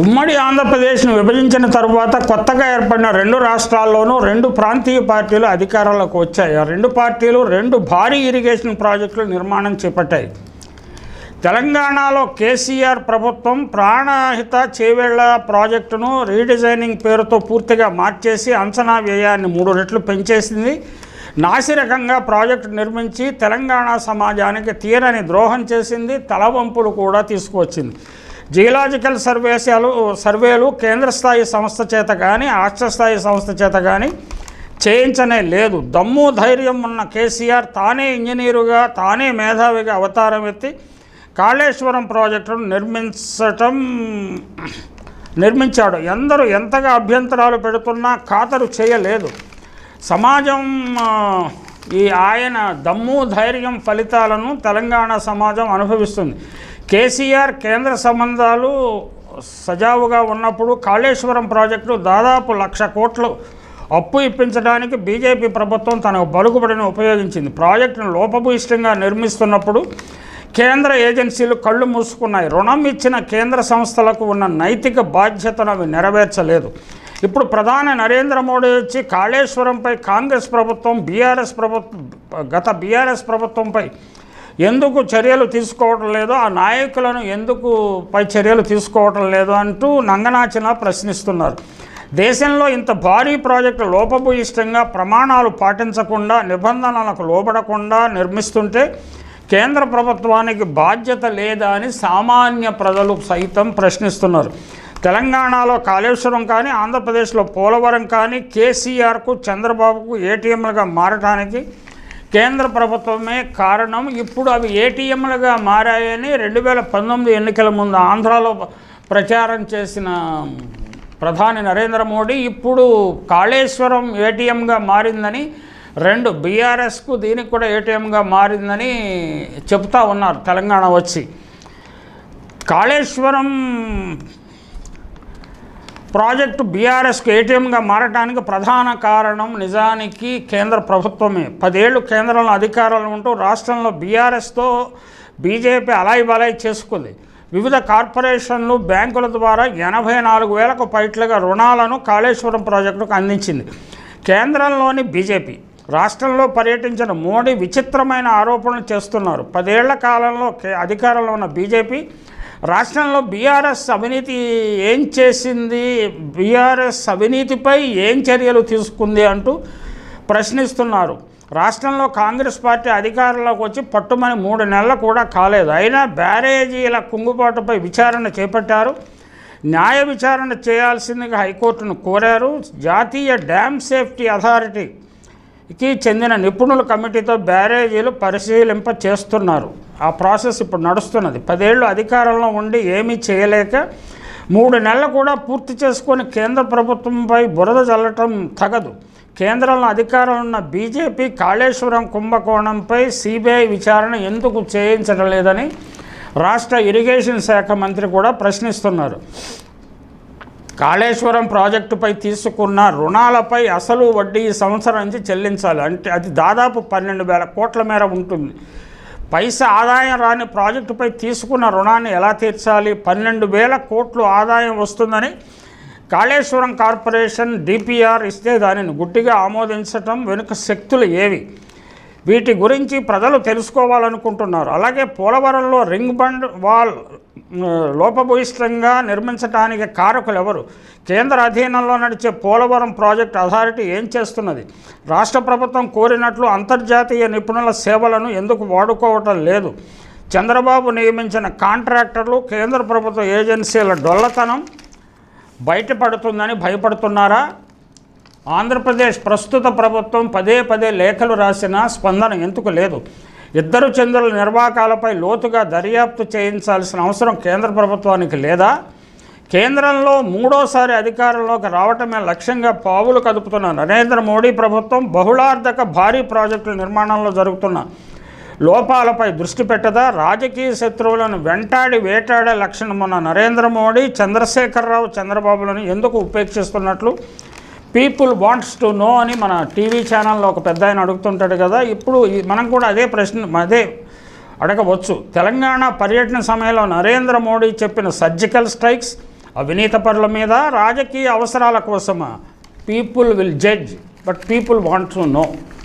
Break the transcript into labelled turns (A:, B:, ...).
A: ఉమ్మడి ఆంధ్రప్రదేశ్ను విభజించిన తరువాత కొత్తగా ఏర్పడిన రెండు రాష్ట్రాల్లోనూ రెండు ప్రాంతీయ పార్టీలు అధికారంలోకి వచ్చాయి. ఆ రెండు పార్టీలు రెండు భారీ ఇరిగేషన్ ప్రాజెక్టులు నిర్మాణం చేపట్టాయి. తెలంగాణలో కేసీఆర్ ప్రభుత్వం ప్రాణహిత చేవేళ్ళ ప్రాజెక్టును రీడిజైనింగ్ పేరుతో పూర్తిగా మార్చేసి అంచనా వ్యయాన్ని మూడు రెట్లు పెంచేసింది. నాసిరకంగా ప్రాజెక్టు నిర్మించి తెలంగాణ సమాజానికి తీరని ద్రోహం చేసింది. తలవంపులు కూడా తీసుకువచ్చింది. జియలాజికల్ సర్వేశాలు సర్వేలు కేంద్ర స్థాయి సంస్థ చేత కానీ రాష్ట్ర స్థాయి సంస్థ చేత కానీ చేయించనే లేదు. దమ్ము ధైర్యం ఉన్న కేసీఆర్ తానే ఇంజనీరుగా తానే మేధావిగా అవతారం ఎత్తి కాళేశ్వరం ప్రాజెక్టును నిర్మించటం నిర్మించాడు. ఎందరూ ఎంతగా అభ్యంతరాలు పెడుతున్నా ఖాతరు చేయలేదు. సమాజం ఈ ఆయన దమ్ము ధైర్యం ఫలితాలను తెలంగాణ సమాజం అనుభవిస్తుంది. కేసీఆర్ కేంద్ర సంబంధాలు సజావుగా ఉన్నప్పుడు కాళేశ్వరం ప్రాజెక్టు దాదాపు లక్ష కోట్లు అప్పు ఇప్పించడానికి బీజేపీ ప్రభుత్వం తన బలుగుబడిని ఉపయోగించింది. ప్రాజెక్టును లోపభూయిష్టంగా నిర్మిస్తున్నప్పుడు కేంద్ర ఏజెన్సీలు కళ్ళు మూసుకున్నాయి. రుణం ఇచ్చిన కేంద్ర సంస్థలకు ఉన్న నైతిక బాధ్యతను అవి నెరవేర్చలేదు. ఇప్పుడు ప్రధాని నరేంద్ర మోడీ వచ్చి కాళేశ్వరంపై కాంగ్రెస్ ప్రభుత్వం బీఆర్ఎస్ ప్రభుత్వం గత బీఆర్ఎస్ ప్రభుత్వంపై ఎందుకు చర్యలు తీసుకోవటం లేదో ఆ నాయకులను ఎందుకు పై చర్యలు తీసుకోవటం లేదో అంటూ నంగనాచిన ప్రశ్నిస్తున్నారు. దేశంలో ఇంత భారీ ప్రాజెక్టు లోపభూయిష్టంగా ప్రమాణాలు పాటించకుండా నిబంధనలకు లోబడకుండా నిర్మిస్తుంటే కేంద్ర ప్రభుత్వానికి బాధ్యత లేదా అని సామాన్య ప్రజలు సైతం ప్రశ్నిస్తున్నారు. తెలంగాణలో కాళేశ్వరం కానీ ఆంధ్రప్రదేశ్లో పోలవరం కానీ కేసీఆర్కు చంద్రబాబుకు ఏటీఎంలుగా మారటానికి కేంద్ర ప్రభుత్వమే కారణం. ఇప్పుడు అవి ఏటీఎంలుగా మారాయని రెండు వేల పంతొమ్మిది ఎన్నికల ముందు ఆంధ్రాలో ప్రచారం చేసిన ప్రధాని నరేంద్ర మోడీ ఇప్పుడు కాళేశ్వరం ఏటీఎంగా మారిందని రెండు బీఆర్ఎస్కు దీనికి కూడా ఏటీఎంగా మారిందని చెప్తా ఉన్నారు తెలంగాణ వచ్చి. కాళేశ్వరం ప్రాజెక్టు బీఆర్ఎస్కి ఏటీఎంగా మారటానికి ప్రధాన కారణం నిజానికి కేంద్ర ప్రభుత్వమే. పదేళ్ళు కేంద్రంలో అధికారంలో ఉంటూ రాష్ట్రంలో బీఆర్ఎస్తో బీజేపీ అలాయి బలాయి చేసుకుంది. వివిధ కార్పొరేషన్లు బ్యాంకుల ద్వారా ఎనభై నాలుగు వేలకు పైట్లుగా రుణాలను కాళేశ్వరం ప్రాజెక్టుకు అందించింది. కేంద్రంలోని బీజేపీ రాష్ట్రంలో పర్యటించిన మోడీ విచిత్రమైన ఆరోపణలు చేస్తున్నారు. పదేళ్ళ కాలంలో కే- అధికారంలో ఉన్న బీజేపీ రాష్ట్రంలో బీఆర్ఎస్ అవినీతి ఏం చేసింది? బీఆర్ఎస్ అవినీతిపై ఏం చర్యలు తీసుకుంది అంటూ ప్రశ్నిస్తున్నారు. రాష్ట్రంలో కాంగ్రెస్ పార్టీ అధికారంలోకి వచ్చి పట్టుమని మూడు నెలలు కూడా కాలేదు. అయినా బ్యారేజీల కుంగుబాటుపై విచారణ చేపట్టారు. న్యాయ విచారణ చేయాల్సిందిగా హైకోర్టును కోరారు. జాతీయ డ్యామ్ సేఫ్టీ అథారిటీ కి చెందిన నిపుణుల కమిటీతో బ్యారేజీలు పరిశీలింప చేస్తున్నారు. ఆ ప్రాసెస్ ఇప్పుడు నడుస్తున్నది. పదేళ్ళు అధికారంలో ఉండి ఏమీ చేయలేక మూడు నెలలు కూడా పూర్తి చేసుకొని కేంద్ర ప్రభుత్వంపై బురద చల్లటం తగదు. కేంద్రంలో అధికారం ఉన్న బీజేపీ కాళేశ్వరం కుంభకోణంపై సిబిఐ విచారణ ఎందుకు చేయించడం లేదని రాష్ట్ర ఇరిగేషన్ శాఖ మంత్రి కూడా ప్రశ్నిస్తున్నారు. కాళేశ్వరం ప్రాజెక్టుపై తీసుకున్న రుణాలపై అసలు వడ్డీ ఈ సంవత్సరం నుంచి చెల్లించాలి. అంటే అది దాదాపు పన్నెండు వేల కోట్ల మేర ఉంటుంది. పైసా ఆదాయం రాని ప్రాజెక్టుపై తీసుకున్న రుణాన్ని ఎలా తీర్చాలి? పన్నెండు వేల కోట్లు ఆదాయం వస్తుందని కాళేశ్వరం కార్పొరేషన్ డిపిఆర్ ఇస్తే దానిని గుట్టిగా ఆమోదించటం వెనుక శక్తులు ఏవి? వీటి గురించి ప్రజలు తెలుసుకోవాలనుకుంటున్నారు. అలాగే పోలవరంలో రింగ్ బండ్ వాల్ లోపభూయిష్టంగా నిర్మించడానికి కారకులు ఎవరు? కేంద్ర అధీనంలో నడిచే పోలవరం ప్రాజెక్ట్ అథారిటీ ఏం చేస్తున్నది? రాష్ట్ర ప్రభుత్వం కోరినట్లు అంతర్జాతీయ నిపుణుల సేవలను ఎందుకు వాడుకోవటం లేదు? చంద్రబాబు నియమించిన కాంట్రాక్టర్లు కేంద్ర ప్రభుత్వ ఏజెన్సీల డొల్లతనం బయటపడుతుందని భయపడుతున్నారా? ఆంధ్రప్రదేశ్ ప్రస్తుత ప్రభుత్వం పదే పదే లేఖలు రాసిన స్పందన ఎందుకు లేదు? ఇద్దరు చంద్రుల నిర్వాకాలపై లోతుగా దర్యాప్తు చేయించాల్సిన అవసరం కేంద్ర ప్రభుత్వానికి లేదా? కేంద్రంలో మూడోసారి అధికారంలోకి రావటమే లక్ష్యంగా పావులు కదుపుతున్న నరేంద్ర మోడీ ప్రభుత్వం బహుళార్థక భారీ ప్రాజెక్టుల నిర్మాణంలో జరుగుతున్న లోపాలపై దృష్టి పెట్టదా? రాజకీయ శత్రువులను వెంటాడి వేటాడే లక్షణం ఉన్న నరేంద్ర మోడీ చంద్రశేఖరరావు చంద్రబాబులను ఎందుకు ఉపేక్షిస్తున్నట్లు? పీపుల్ వాంట్స్ టు నో అని మన టీవీ ఛానల్లో ఒక పెద్ద ఆయన అడుగుతుంటాడు కదా ఇప్పుడు మనం కూడా అదే ప్రశ్న అదే అడగవచ్చు. తెలంగాణ పర్యటన సమయంలో నరేంద్ర మోడీ చెప్పిన సర్జికల్ స్ట్రైక్స్ అవినీత పరుల మీద రాజకీయ అవసరాల కోసమా? People will judge but people want to know